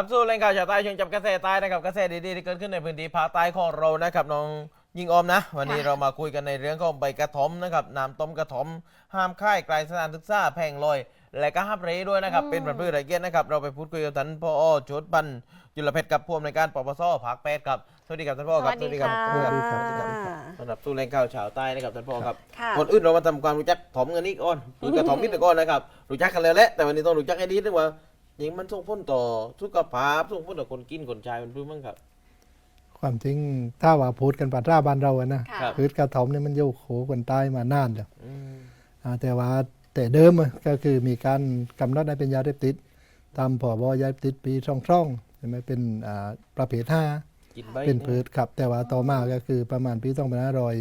กับสู้เล่นข่าวชาวใต้ช่วงจับกระแสใต้นะครับกระแสดีๆที่เกิดขึ้นในพื้นที่ภาคใต้ของเรานะครับน้องยิงออมนะ วันนี้ค่ะเรามาคุยกันในเรื่องของใบกระถมนะครับน้ำต้มกระถมห้ามค่ายไกลสถานศึกษาแพงลอย และก็ห้ามเรด้วยนะครับ เป็นประเภทไรเกียรตินะครับ เราไปพูดคุยกับท่านพ่อโจดบันจุลเพชรกับผู้อำนวยการปปสภาคแปดครับสวัสดีครับท่านพ่อครับสวัสดีค่ะสวัสดีครับสวัสดีครับสำหรับสู้เล่นข่าวชาวใต้นะครับท่านพ่อครับค่ะก่อนอื่นเรามาทำความรู้จักถมกันนี้ก่อนคือกระถมนิดหนึ่งก่อนนะครับรู้จักกันแล้วแหละแต่วันนี้ต้องรู้จักให้ดีด้วยว่า ยิงมันส่งผลต่อสุขภาพส่งผลต่อคนกินคนใช้มันพื้นมั้งครับ ความจริงถ้าว่าพูดกันปัตราบ้านเราอะนะค่ะครับพืชกระถมเนี่ยมันอยู่โขคนใต้มานานแล้วอืมอ่าแต่ว่าแต่เดิมอะก็คือมีการกำหนดให้เป็นยาเสพติด ตามพรบยาเสพติดปีช่องช่องใช่ไหมเป็นอ่าประเภทห้า กินใบเป็นพืชครับ แต่ว่าต่อมาก็คือประมาณปีต้องเป็นรอย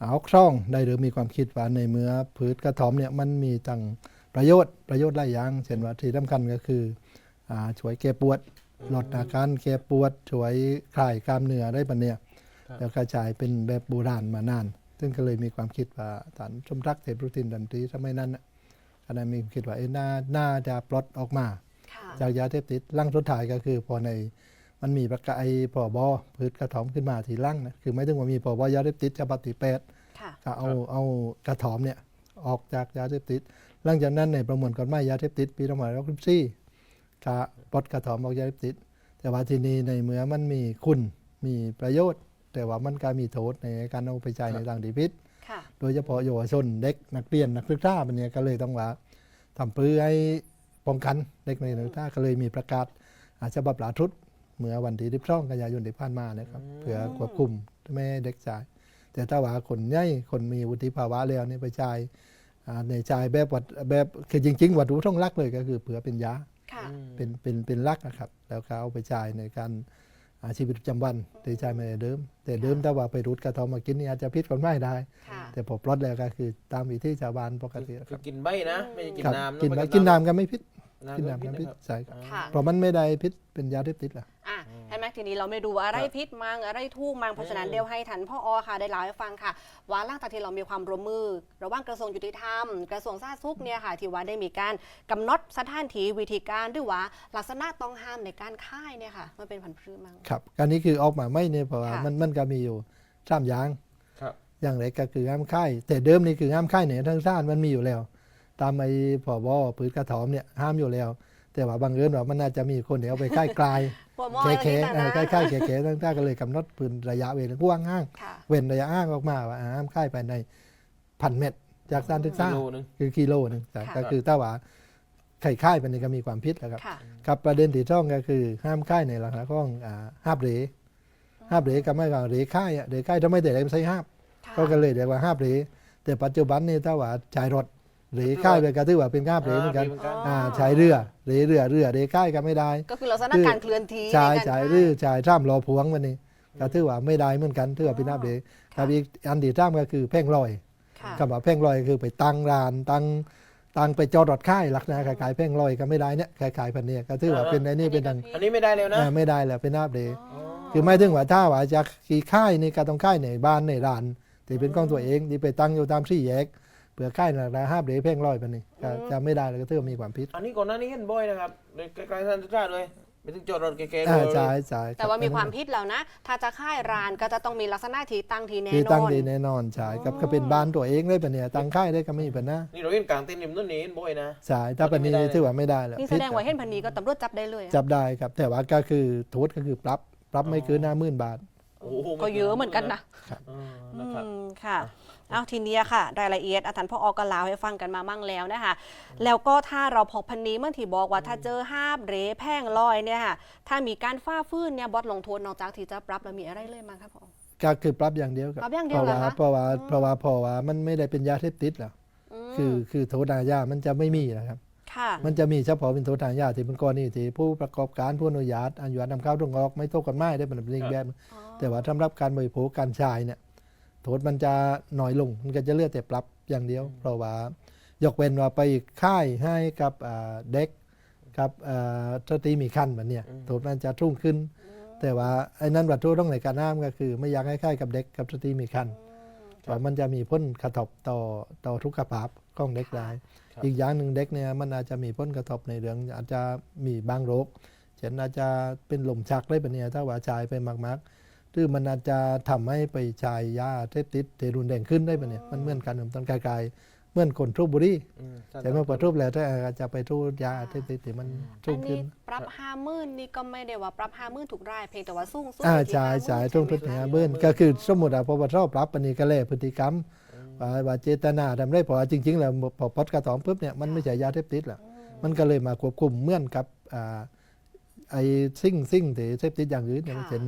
เอาช่องได้หรือมีความคิดว่าในเมื่อพืชกระถมเนี่ยมันมีตั้ง ประโยชน์ประโยชน์หลายอย่าง เช่นว่าที่สำคัญก็คืออ่าช่วยแก้ปวดลดอาการแก้ปวดช่วยคลายกล้ามเนื้อได้ปะเนี่ยแล้วกระจายเป็นแบบโบราณมานาน ซึ่งก็เลยมีความคิดว่าฐานชมรักเสพโปรตีนดันตรีสมัยนั้นน่ะก็ได้มีความคิดว่าเอ๊ะน่าน่าจะปลดออกมาค่ะจากยาเสพติดร่างสุดท้ายก็คือพอในมันมีประกาศพอบอพืชกระถอมขึ้นมาทีร่างนะคือไม่ถึงว่ามีพอบอยาเสพติดฉบับที่แปดค่ะก็เอาเอากระถอมเนี่ย ออกจากยาเสพติด หลังจากนั้นในประมวลกฎหมายยาเสพติดปี2564ก็ปลดกระถอมออกยาเสพติด แต่ว่าทีนี้ในเมื่อมันมีคุณมีประโยชน์ แต่ว่ามันก็มีโทษในการเอาไปใช้ในทางที่ผิดค่ะโดยเฉพาะเยาวชนเด็กนักเรียนนักศึกษามันเนี่ยก็เลยต้องว่าทำเพื่อให้ป้องกันเด็กในนักศึกษาก็เลยมีประกาศอาฉบับหลาทุดเมื่อวันที่12กันยายนที่ผ่านมานะครับเพื่อควบคุมไม่ให้เด็กจ่าย แต่ถ้าว่าคนใหญ่คนมีวุฒิภาวะแล้วเนี่ยไปจ่าย อ่าในจ่ายแบบวัดแบบคือจริง ๆ วัตถุต้องรักเลยก็คือเผื่อเป็นยาค่ะเป็นเป็นเป็นหลักนะครับ แล้วก็เอาไปจ่ายในการอาชีวิตประจำวันโดยจ่ายไม่ได้เดิม แต่เดิมถ้าว่าไปรูดกระทอมมากินนี่อาจจะพิษกฎหมายได้ ค่ะแต่พอปลดแล้วก็คือตามวิธีชาวบ้านปกติคคือรับกินใบนะ ไม่ใช่กินครับน้ำะกินไม่ไปใช่กินน้ำก็ไม่พิษกินำน้ำก็ก็ไม่พิษนะครับใช่ครับ ค่ะ เพราะมันไม่ได้พิษเป็นยาเสพติดล่ะอะเห็นไหม ทีนี้เราไม่ดูว่าอะไรพิษมังอะไรทูกมังเพราะฉะนั้นอืมเดี๋ยวให้ทันพ่ออค่ะได้เล่าให้ฟังค่ะ ว่าหล่างจากที่เรามีความร่วมมือ ระหว่างกระทรวงยุติธรรม กระทรวงสาธารณสุขเนี่ยค่ะที่ว่าได้มีการกำหนดสถานที่วิธีการหรือว่าลักษณะต้องห้ามในการค่ายเนี่ยค่ะมันเป็นผันพืชมัง ครับการนี้คือออกมาไม่เนี่ยเพราะว่าค่ะ มันมันก็มีอยู่สามอย่าง ครับ อย่างแรกก็คือห้ามค่ายแต่เดิมนี่คือห้ามค่ายในทางชาติมันมีอยู่แล้ว ตามไอ้พบพืชกระถอมเนี่ยห้ามอยู่แล้ว แต่ว่าบางเอิญว่ามันน่าจะมีคนเดียวไปค่ายไกลพว กหมออะไรแค่นี่ๆนะเออใกล้ๆแค่ๆตั้งแต่ก็เลยกำหนดปืนระยะเวลากว้างห้าง ค่ะ เว้นระยะห้างออกมาว่าห้ามค่ายไปในพันเมตร จากสถานศึกษากิโลนึง คือกิโลหนึงแต่ค่ะ ก็คือถ้าว่าไข่ค่ายไปนี่ก็มีความพิษแล้วครับ ค่ะ ครับประเด็นที่ช่องก็คือห้ามค่ายในลักษณะของอ่าห้าบเหรห้าบเหรก็ไม่ว่าเหรค่ายอะเหรค่ายถ้าไม่ได้อะไรไม่ใช่ห้าบค่ะก็ก็เลยเรียกว่าห้าบเหรแต่ปัจจุบันนี่ถ้าว่าใช้รถ เหรค่ายไปก็ถือว่าเป็นห้าบเหรเหมือนกันเหมือนกันอ๋ออ่อ่าใช้เรือเหรเรือเรือเหรค่ายก็ไม่ได้ ก็คือลักษณะการเคลื่อนที่ชายในกชายค่รือชายท่ามรอพวงมันนี่ก็ถือว่าไม่ได้เหมือนกันถือว่าเป็นน้ำเดกับอีกอันที่ท่ามก็คือแพ่งลอยค่ะคำว่าแพ่งลอยคือไปตั้งร้านตั้งตั้งไปจอดรถค่ายลักษณะคล้ายๆแพ่งลอยก็ไม่ได้เนี่ยคล้ายๆพันเนี่ยก็ถือว่าเป็นไอ้นี่เป็นทางอันนี้ไม่ได้แล้วนะอ่าไม่ได้แล้วเป็นน้ำเดอ๋อคือไม่ถึงว่าถ้าว่าจะขี่ค่ายนี่ก็ต้องค่ายในบ้านในร้านที่เป็นของตัวเองที่ไปตั้งอยู่ตามสี่แยก เผื่อค่ายนะห้าเดแพ่งลอยพันนี่ก็จะไม่ได้แล้วก็ถือว่ามีความผิดอันนี้ก่อนหน้านี้เห็นบ่อยนะครับใกล้ๆท่านทุกท่านเลยไปถึงจอดรถแก่ๆอ่าเลยใช่ใช่ครับแต่ว่ามีความพิษแล้วนะ ถ้าจะค่ายร้านก็จะต้องมีลักษณะที่ตั้งที่แน่ที่นตั้งอน ดีแน่นอนใช่กับก็เป็นบ้านตัวเองได้ปะเนี่ยตั้งค่ายได้ก็ไม่มีปัญหานี่เราเห็นกลางเต้นริมต้นนี้เห็นบ่อยนะ ใช่ถ้าปะนี้ไม่ได้เลยถือว่าไม่ได้แล้วนี่แสดงว่าเห็นพันนี้ก็ตำรวจจับได้เลยอะ จับได้ครับแต่ว่าก็คือโทษก็คือปรับปรับไม่เกินห้าหมื่นบาทโอ้โหก็เยอะเหมือนกันนะอืมอืนะครับมค่ะเอาทีเนี้ยค่ะ รายละเอียดอาจารย์พ่ออก็เล่าให้ฟังกันมามั่งแล้วนะคะแล้วก็ถ้าเราพบพันนี้เมื่อที่บอกว่าถ้าเจอห้าบเหรแพ่งลอยเนี่ยค่ะถ้ามีการฟ้าฟื้นเนี่ยบอสลงโทษนอกจากที่จะปรับแล้วมีอะไรเลยมั้งครับผม ก็คือปรับอย่างเดียวครับปรับอย่างเดีเพยวราะเหรอว่าคะ เพราะว่าอืมเพราะว่าเพราะว่ามันไม่ได้เป็นยาเสพติดหรอกมคือคือโทษทางยามันจะไม่มีนะครับค่ะ มันจะมีเฉพาะเป็นโทษทางยาที่เป็นกรณีที่ผู้ประกอบการผู้อนุญาตอนุญาตนำเข้าตรงออกไม่โทษกันไม่ได้เป็นอีกแบบอ๋อแต่ว่าสำหรับการบริโภคการใช้เนี่ยโทษมันจะน้อยลงมันก็จะเหลือแต่ปรับอย่างเดียว เพราะว่ายกเว้นว่าไปค่ายให้กับอ่าเด็กกับอ่าสตรีมีคันแบบเนี้ยอืมโทษมันจะทุ่งขึ้น แต่ว่าไอ้นั้นวัตถุต้องในการน้ำก็คือ ไม่อยากให้ค่ายกับเด็กกับสตรีมีคันเพราะมันจะมีผลกระทบต่อต่อทุกขภาพ ของเด็กได้ ครับ อีกอย่างหนึ่งเด็กเนี่ยมันอาจจะมีผลกระทบในเรื่องอาจจะมีบางโรค เช่นอาจจะเป็นลมชักได้ปะเนี่ยถ้าว่าชายไปมากๆหรือมันอาจจะทำให้ไปชายยาเสพติดเทรุนแรงขึ้นได้ปะเนี่ยมันเหมือนกันตอนกายๆเหมือนคนทุบบุหรีอืมแต่เมื่อพอทุบแล้วถ้าอาจจะไปทุบยาเสพติดที่มันอัทุนบขึ้นี้น ปรับห้าหมื่นนี่ก็ไม่ได้ว่าปรับห้าหมื่นถูกรายเพียงแต่ว่าสูงสุดอ่าอยู่ที่ใช่50,000ใช่ตรงทุบใช่ไหมเนี่ยคะเบิ้ลก็คือสมมติอะพอปชปรับอันนี้ก็แล่พฤติกรรม ว่าว่าเจตนาทำได้พอจริงๆแล้วพอพดกระถอมปุ๊บเนี่ยมันไม่ใช่ยาเสพติดหรอกมันก็เลยมาควบคุมเหมือนกับอ่าไอ้สิ่งสิ่งที่เสพติดอย่างอื่นอย่างเช่น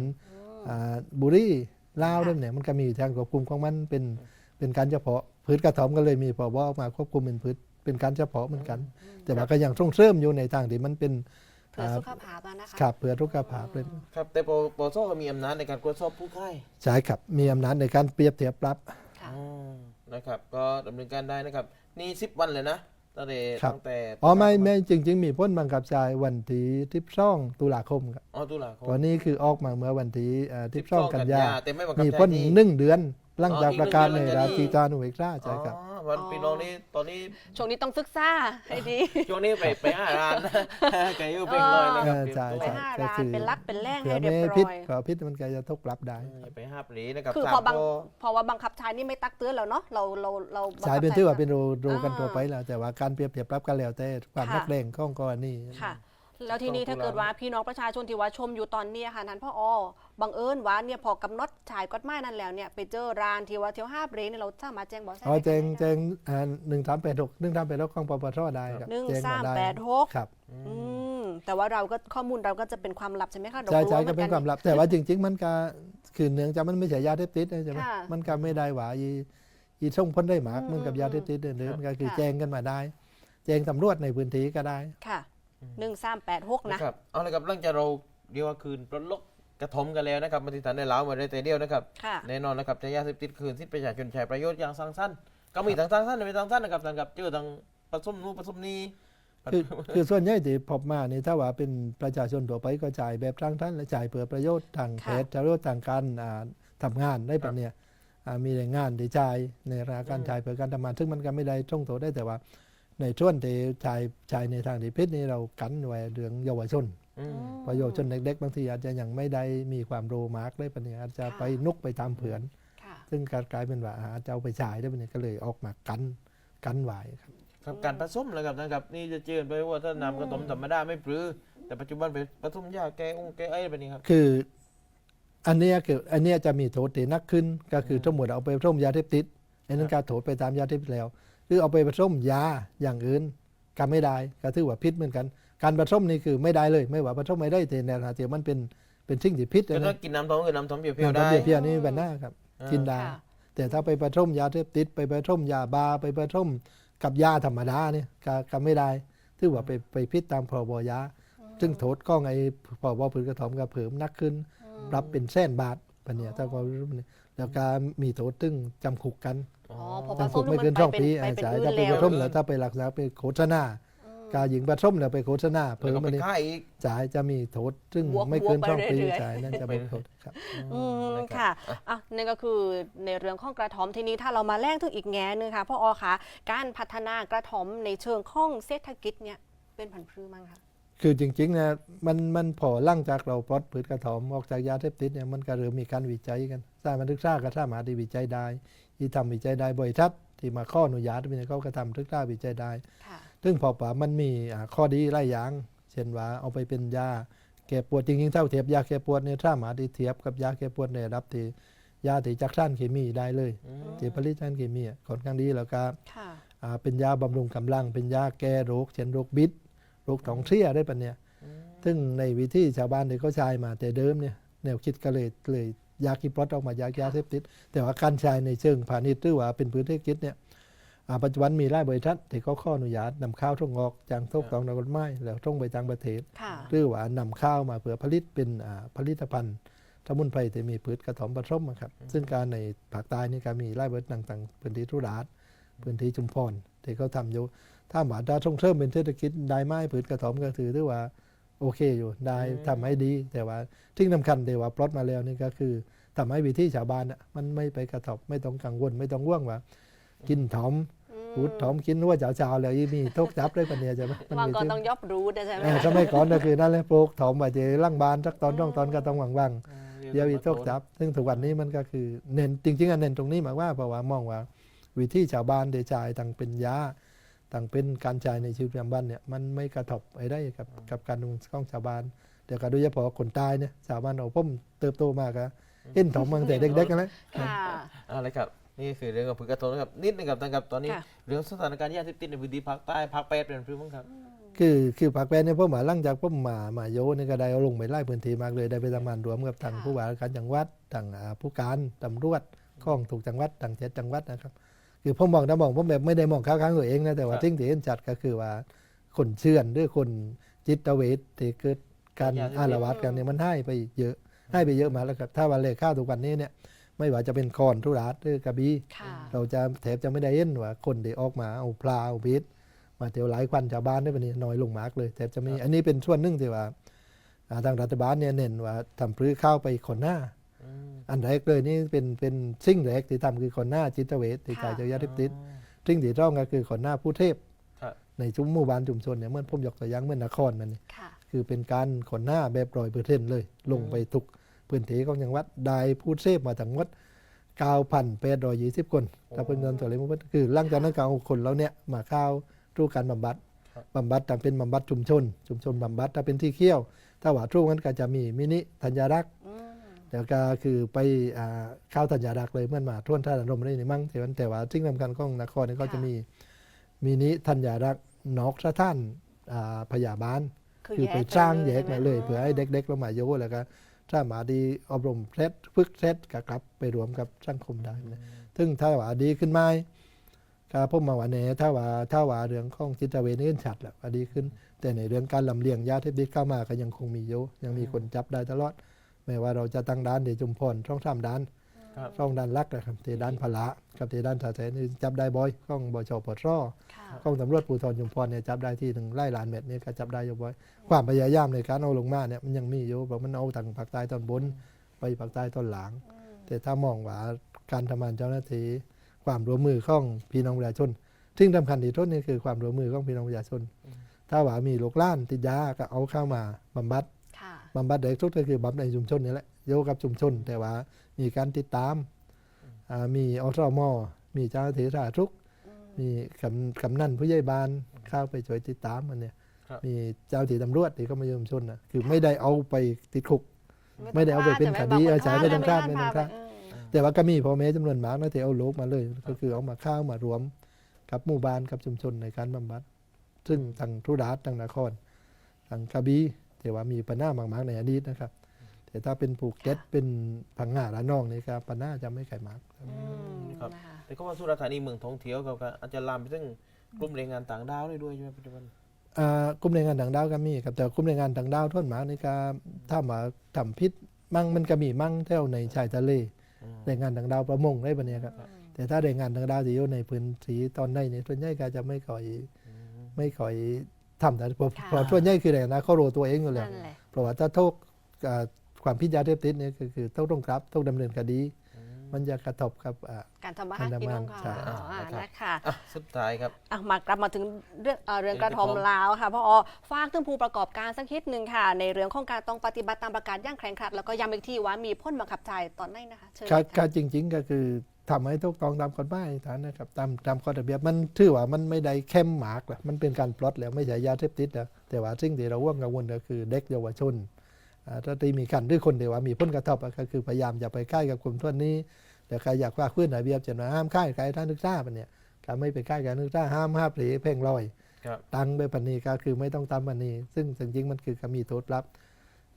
อ่าบุหรี่เหล้าด้วยเนี่ยมันก็มีทางควบคุมของมันเป็นเป็นการเฉพาะพืชกระถอมก็เลยมีพบออกมาควบคุมเป็นพืชเป็นการเฉพาะเหมือนกัน แต่ว่าก็ยังส่งเสริมอยู่ในทางที่มันเป็นเพื่อสุขภาพอะนะคะขับเพื่อทุกขภาพเลยครับแต่ปปโซก็มีอำนาจในการตรวจสอบผู้ค่ายใช่ครับมีอำนาจในการเปรียบเทียบปรับค่ะอ๋อ นะครับ ก็ดำเนินการได้นะครับ นี่สิบวันเลยนะตั้งแต่ครับตั้งแต่อ๋อไม่ไม่จริง ๆ มีพ้นบังคับใช้วันที่ทิพช่องตุลาคมครับอ๋อตุลาคมวันนี้คือออกมาเมื่อวันที่ทิพช่องกันยาแต่ไม่บังคับมีใช้พ้นที่หนึ่งเดือนหลังจากอ๋อประกาศในอีกหนึ่งเดือนราแล้วจะตีนี่ตานุเวกราใช่ครับอ๋อ วันพี่น้องนี่ตอนนี้ช่วงนี้ต้องศึกษาให้ดี ช่วงนี้ไปไปห้าร้านไก่ยูเป็นลอยนะครัเออใช่ไปใช่ ห้าก็ร้านคือเป็นลักเป็นแร่งเผื่ให้อเรียไม่บพิษร้อยก็พิษมันก็จะทุกปรับได้อย่าไปห้าปรีนะครับคือสามพอบังข้อเพราะว่าบังคับใช้นี่ไม่ตักเตือนแล้วเนาะเราเราเราบังคับใช้เป็นใช้ที่ว่าเป็นโรโรกันอ่าตัวไปแล้ว แต่ว่าการเปรียบเทียบปรับกันแล้วแต่ความค่ะนักแรงของกรณีค่ะ แล้วทีนี้ถ้าเกิดว่าพี่น้องประชาชนที่ว่าชมอยู่ตอนเนี้ยค่ะนั้นพ่ออบังเอิญว่าเนี่ยพอกำหนดฉายกฎหมายนั่นแล้วเนี่ยไปเจอร้านที่ว่าเที่ยวห้าเบรเนี่ยเราสามารถแจ้งเบาะแสอ๋อแจ้งได้แจ้งหนึ่งสามแปดหกหนึ่งสามแปดหกของปปชได้ครับหนึ่งแจ้งสามได้แปดหกครับอืมแต่ว่าเราก็ข้อมูลเราก็จะเป็นความลับใช่ไหมคะเราใช่กลัวใช่หก็อเป็นความลับแต่ว่าจริง ๆ มันก็คือเนื่องจากมันไม่ใช่ยาเสพติดนะใช่ไหมค่ะมันก็ไม่ได้ว่าอีอีส่งพ้นได้หมากอืมเหมือนกับยาเสพติดเดินครับๆก็คือค่ะแจ้งกันมาได้ แจ้งตำรวจในพื้นที่ก็ได้ค่ะ หนึ่งสามแปดหกนะนะครับเอาละครับหลังจากเราเรียกว่าคืนปลดล็อกกระทมกันแล้วนะครับมาติฐานได้แล้วมาได้แต่เดียวนะครับค่ะแน่นอนนะครับจะยาเสพติดคืนที่ประชาชนใช้ประโยชน์อย่างสร้างสรรค์ก็มีทั้งสร้างสรรค์และไม่สร้างสรรค์นะครับท่านครับเจอทั้งผสมนู้นผสมนี้คือคือส่วนใหญ่ที่พบมานี่ถ้าว่าเป็นประชาชนทั่วไปก็จ่ายแบบทางท่านและจ่ายเพื่อประโยชน์ทางเพค่ะศประโยชน์ทางการอ่าทำงานได้แบบเนี้ยอ่ามีแรงงานที่จ่ายในราคาการจ่ายเพื่อการทำงาน ซึ่งมันก็ไม่ได้ตรงตัวได้แต่ว่า ในช่วงที่จ่ายจ่ายในทางที่ผิดนี่เรากันไว้เรื่องเยาวชนอืมเพราะเยาวชนเด็กๆบางทีอาจจะยังไม่ได้มีความรู้มากได้ปะเนี่ยอาจจะค่ะไปนุกไปตามเผือนค่ะซึ่งการกลายเป็นว่าอาจจะเอาไปจ่ายได้ปะเนี่ยก็เลยออกมากันกันไว้ครับครับการผสมนะครับนะครับนี่จะเจอไปว่าถ้านำกระทมธรรมดาไม่ปรือ แต่ปัจจุบันไปผสมยาแก้องแก้ไอ้แบบนี้ครับคืออันเนี้ยคืออันเนี้ยจะมีโทษที่หนักขึ้นก็คือทั้งหมดเอาไปผสมยาเสพติดอันนั้นการโทษไปตามยาเสพติดแล้ว หรือเอาไปผสมยาอย่างอื่นก็ไม่ได้ก็ถือว่าพิษเหมือนกัน การผสมนี่คือไม่ได้เลย ไม่ว่าผสมไม่ได้แต่ในขณะเดียวมันเป็นเป็นสิ่งที่พิษก็นะถ้ากินน้ำท้องคือน้ำท้องเพียวอย่างๆได้เพียวๆนี่เป็นหน้าครับอ่ากินได้ค่ะแต่ถ้าไปผสมยาเสพติด ไปผสมยาบาไปผสมกับยาธรรมดาเนี่ยก็ก็ไม่ได้ถือว่าไปไปพิษตามพรบยาซึ่งโทษก็ไงพรบผืนกระถอมกระเผิมหนักขึ้นปรับเป็นแสนบาทปะเนี่ยถ้าก็รู้เนี่ยแล้วก็มีโทษตึงจำคุกกัน อ๋อพอผจำสคุมกแล้วไม่มัเกินนไปสองเป็นปีไปอาเป็นจารอื่ถ้านไปแล้ผวสมแล้วถ้าไปรักษาไปโฆษณาการหญิงผสมแล้วไปโฆษณาเพิ่เพิ่มมไปมาเนี่ยค่ายอีกจ่ายจะมีโทษ ซึ่งบวกไม่เกินบวกสองไปปีเรื่อยๆจ่ายนั่นจะเป็นโทษครับอืมนะครับค่ะอะนั่นก็คือในเรื่องของกระถอมทีนี้ถ้าเรามาแลกถึงอีกแง่หนึงค่ะพ่ออคะการพัฒนากระถอมในเชิงข้องเศรษฐกิจเนี่ยเป็นผันพรือมั้งคะ คือจริงๆนะมันมันพอหลั่งจากเราปลดผืนกระถอมออกจากยาเสพติดเนี่ยมันก็เริ่มมีการวิจัยกันสร้างบันทึกทราบก็สามารถที่วิจัยได้ที่ทำวิจัยได้บ่อยทัดที่มาข้ออนุญาตเป็นเขาก็ทำทึกทราบวิจัยได้ค่ะซึ่งพอป่ามันมีอ่าข้อดีหลายอย่าง เช่นว่าเอาไปเป็นยาแก้ปวดจริงๆเท่าเทียบยาแก้ปวดเนี่ยสามารถที่เทียบกับยาแก้ปวดในระดับที่ยาที่จากสารเคมีได้เลยอืมที่ผลิตสารเคมีอะค่อนข้างดีแล้วก็ค่ะอ่าเป็นยาบำรุงกำลัง เป็นยาแก้โรคเช่นโรคบิด โรคท้องเสียได้ปะเนี่ย ซึ่งในวิธีชาวบ้านที่เขาใช้มาแต่เดิมเนี่ยแนวคิดก็เลยเลยยากิปลอตออกมายายาเสพติด แต่ว่าการใช้ในเชิงพาณิชย์หรือว่าเป็นพื้นที่กิจเนี่ยอ่าปัจจุบันมีหลายบริษัทที่เขาข้ออนุญาตนำข้าวท่งออกจากทุกตองนกฎหมายแล้วท่งไปต่างประเทศค่ะหรือว่านำข้าวมาเพื่อผลิตเป็นอ่าผลิตภัณฑ์สมุนไพรที่มีพืชกระถอมผสมอะครับ ซึ่งการในภาคใต้นี่ก็มีหลายบริษัทต่างๆพื้นที่ทุราชพื้นที่ชุมพรที่เขาทำอยู่ ถ้าหมาได้ส่งเสริมเป็นเศรษฐกิจได้ไม้พืชกระถอมก็ถือได้ว่าโอเคอยู่ได้ทำให้ดี แต่ว่าที่สำคัญเดี๋ยวว่าปลดมาแล้วนี่ก็คือทำให้วิธีชาวบ้านน่ะมันไม่ไปกระทบไม่ต้องกังวลไม่ต้องว่วงว่า กินถอมอืมพูดถอมกินว่าเจ้าๆแล้วยี่มีโทกจับได้ปะเนี่ยใช่ไหมมันวางมีก่อนชื่อต้องยอบรู้ด้วยใช่ไหมเออสมัยก่อนก็คือนั่นแหละปลูกถอมมาเจอล่างบานสักตอนร่องตอนก็ต้องว่างๆเดี๋ยวอีโทกจับ ซึ่งทุกวันนี้มันก็คือเน้นจริงๆอะเน้นตรงนี้หมายว่าเพราะว่ามองว่า วิธีชาวบ้านเดจ่ายต่างเป็นยา ต่างเป็นการจ่ายในชีวิตประจำวันเนี่ยมันไม่กระทบไปได้กับกับการดำเนินของชาวบ้านเดี๋ยวก็โดยเฉพาะคนตายเนี่ยชาวบ้านเอาพ่มเติบโตมากอะเห็นถมมาตั้งแต่เด็กๆกันแล้วค่ะเอะไรครับนี่คือเรื่องของผลกระทบนะครับนิดนึงครับท่านครับตอนนี้ค่ะ เรื่องสถานการณ์ยาเสพติดในพื้นที่ภาคใต้ภาคแปดเป็นพื้นบ้างครับ คือคือผักแปรเนี่ยพ่อหมาหลังจากพ่อหมามาโยนี่ก็ได้เอาลงไปไล่พื้นที่มากเลยได้ไปทำงานรวมกับทางค่ะ ผู้ว่าราชการจังหวัดทางอ่าผู้การตำรวจข้องถูกจังหวัดทางเจ็ดจังหวัดนะครับ คือผมมองนะมองผมแบบไม่ได้มองข้างๆตัวเองนะแต่ว่าครับทิ้งที่เห็นจัดก็คือว่าคนเชื่อนหรือคนจิตเวชที่เกิดการยาเสพติดอารวาสกันเนี่ยมันให้ไปเยอะให้ไปเยอะมาแล้วครับ ถ้าวันเลขข้าวทุกวันนี้เนี่ยไม่ว่าจะเป็นคอนทุราชหรือกระบี่ค่ะเราจะแถบจะไม่ได้เห็นว่าคนที่ออกมาเอาปลาเอาพิษมาเที่ยวหลายควันชาวบ้านได้ปะนี้น้อยลงมากเลยแถบจะไม่อันนี้เป็นส่วนหนึ่งที่ว่าอ่าทางรัฐบาลเนี่ยเน้นว่าทำพื้นข้าวไปคนหน้า อืมอันแรกเลยนี่เป็นเป็นสิ่งแรกที่ทำคือคนหน้าจิตเวชที่ค่ะจ่ายเจ้ายาเสพติดสิ่งที่ต้องก็คือคนหน้าผู้เทพครับในชุมหมู่บ้านชุมชนเนี่ยเมื่อผมยกตัวอย่างเมื่อนครมันนี่ค่ะคือเป็นการคนหน้าแบบร้อยเปอร์เซ็นต์เลย ลงไปทุกพื้นที่ของจังหวัดได้ผู้เทพมาทั้งหมด9,820คนถ้าเป็นเงินตัวเลขมันคือหลังจากนั้นก็เอาคนเราเนี่ยมาเข้ารู้การบำบัดครับบำบัดต่างเป็นบำบัดชุมชน ชุมชนบำบัดถ้าเป็นที่เขี้ยว ถ้าว่าทุ่งนั้นก็จะมีมินิธัญรักษ์อืม แล้วก็คือไปอ่าเข้าธัญรักษ์เลยเมื่อมาท่วนท่าอารมณ์ได้ในมั่งแต่ว่าแต่ว่าสิ่งสำคัญของนครนี่ก็จะมีมินิธัญรักษ์นอกสะท่านอ่าพยาบาล คือไปสร้างแยกมาเลยใช่ไหเพื่อให้เด็กๆเรามาโยแล้วก็ถ้ามาดีอบรมเซตฝึกเซตกับกลับไปรวมกับสังคมได้นะซึ่งถ้าว่าดีขึ้นไหมก็พบมาว่าเนี่ยถ้าว่าถ้าว่าเรื่องของจิตเวชนี่ชัดแหละว่าดีขึ้น แต่ในเรื่องการลำเลียงยาเสพติดเข้ามาก็ยังคงมีอยู่ยังมีคนจับได้ตลอด ไม่ว่าเราจะตั้งด้านเดจุมพรช่องสามด้านครับช่องด้านลักนะครับที่ด้านพละกับที่ด้านสาแสนนี่จับได้บ่อยข้องบชปชค่ะกองตำรวจภูธรชุมพรเนี่ยจับได้ที่หนึ่งไล่ล้านเม็ดเนี่ยก็จับได้อยู่บ่อย ความพยายามในการเอาลงมาเนี่ยมันยังมีอยู่เพราะมันเอาทางภาคใต้ตอนบนไปภาคใต้ตอนหลัง แต่ถ้ามองว่าการทำงานเจ้าหน้าที่ความร่วมมือของพี่น้องประชาชนซึ่งสำคัญที่สุดนี่คือความร่วมมือของพี่น้องประชาชน ถ้าว่ามีโรคล้านติดยาก็เอาเข้ามาบำบัดค่ะ บำบัดเด็กสุดก็คือบำบัดในชุมชนนี่แหละโยกับชุมชน แต่ว่ามีการติดตามอ่ามีอสมมีเจ้าหน้าที่สาธารณสุขมีกำกำนันผู้ใหญ่บ้านเข้าไปช่วยติดตามมันเนี่ยครับมีเจ้าที่ตำรวจที่ก็มาเยี่ยมชนนะคือไม่ได้เอาไปติดคุก ไม่ได้เอาไปเป็นคดีเอาใช้ไม่ต้องคาดไม่ต้องคาดแต่ว่าก็มีพ่อแม่จำนวนมากนะที่เอาลูกมาเลย ก็คือเอามาเข้ามารวมกับหมู่บ้านกับชุมชนในการบำบัด ซึ่งทางทุราชทางนครทางกระบี่ แต่ว่ามีปัญหามากๆในอดีตนะครับ แต่ถ้าเป็นภูเก็ตเป็นพังงาละนองนี่ครับปัญหาจะไม่ไกลมากครับแต่ก็ว่าสุราษฎร์ธานีเมืองท่องเที่ยวกับอาจจะลามไปถึงกลุ่มแรงงานต่างดาวได้ด้วยใช่ไหมปัจจุบัน อ่ากลุ่มแรงงานต่างด้าวก็มีครับแต่กลุ่มแรงงานต่างด้าวท่วนหมากนี่ก็ถ้ามาทำพิษมั่งมันก็มีมั่งเท่าในชายทะเลอืม แรงงานต่างดาวประมงได้ปะเนี่ยครับแต่ถ้าแรงงานต่างดาวที่อยู่ในพื้นที่ตอนในเนี่ยส่วนใหญ่ก็จะไม่ค่อยไม่ค่อย ทำแต่เพราะค่ะเพราะส่วนใหญ่คือแรงงานเขารู้ตัวเองอยู่แล้วนั่นแหละเพราะว่าถ้าโทษอ่าความพิจารณาเสพติดเนี่ยก็คือต้องต้องรับต้องดำเนินคดี มันจะกระทบกับอ่าการทำมาหากินของเขาใช่อ๋ออ่านะครับนะคะอะสุดท้ายครับอะมากลับมาถึงเรื่องเอ่อเรื่องกระทอมเรื่องกระท่อมลาวค่ะพ่ออฝากถึงผู้ประกอบการสักนิดหนึ่งค่ะ ในเรื่องของการต้องปฏิบัติตามประกาศอย่างแข็งขัด แล้วก็ย้ำอีกทีว่ามีพ้นบังคับใช้ตอนไหนนะคะเชิญการค่ะการจริง ๆ ก็คือ ทำให้ถูกต้องตามกฎหมายฐานนะครับตามตามกฎระเบียบมันถือว่ามันไม่ได้เข้มหมากหรอกมันเป็นการปลดแล้วไม่ใช่ยาเสพติดนะแต่ว่าสิ่งที่เราว่างกังวลก็คือเด็กเยาวชนอ่าถ้าที่มีกันด้วยคนเดียวว่ามีผลกระทบอะก็คือพยายามอย่าไปใกล้กับกลุ่มท่วนนี้แต่ใครอยากว่าขึ้นระเบียบจะมาห้ามใกล้ใครท่านนึกทราบอันเนี่ยก็ไม่ไปใกล้กันนึกทราบห้ามห้ามหรือเพ่งลอยครับตังไปปันนี้ก็คือไม่ต้องตามปันนี้ซึ่งจริงๆมันคือก็มีโทษรับ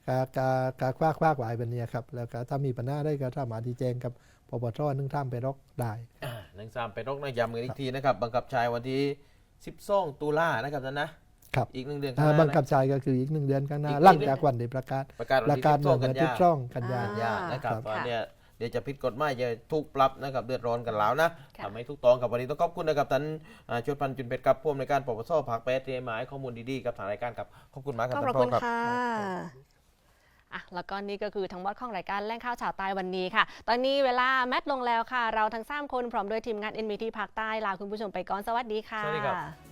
กากากาคว้าคว้าหวายปันนี้ครับ แล้วก็ถ้ามีปัญหาได้ก็ถ้ามาดีแจงกับปปชนึ่งท่ามไปรอกได้อ่าหนังสามไปรกนะย้ำกันอีกทีนะครับ บังคับใช้วันที่12ตุลานะครับท่านนะครับอีกหนึ่งเดือนอ่าข้างหน้าบังคับนะใช้ก็คืออีกหนึ่งเดือนข้างหน้าอีกหลังนิดนึงจากวันที่ประกาศประกาศปวันระที่กาศ12เมื่อกันทิยาศช่องกันยาอ่ายานะครับครับตอนเนี้ยเดี๋ยวจะผิดกฎหมายจะถูกปรับนะครับเดือดร้อนกันแล้วนะค่ะทำให้ถูกต้องกับวันนี้ต้องขอบคุณนะครับท่านอ่าชวดพันธ์จุนเป็ดกับพ่วงในการปปสภาคแปดที่ให้มาให้ข้อมูลดีๆกับทางรายการครับขอบคุณมากครับขอบท่านพระรคุอณงครับค่ะ อะแล้วก็นี่ก็คือทั้งหมดของรายการแล่งข่าวชาวใต้วันนี้ค่ะ ตอนนี้เวลาแมทลงแล้วค่ะ เราทั้งสามคนพร้อมด้วยทีมงาน NMT ภาคใต้ลาคุณผู้ชมไปก่อนสวัสดีค่ะ สวัสดีครับ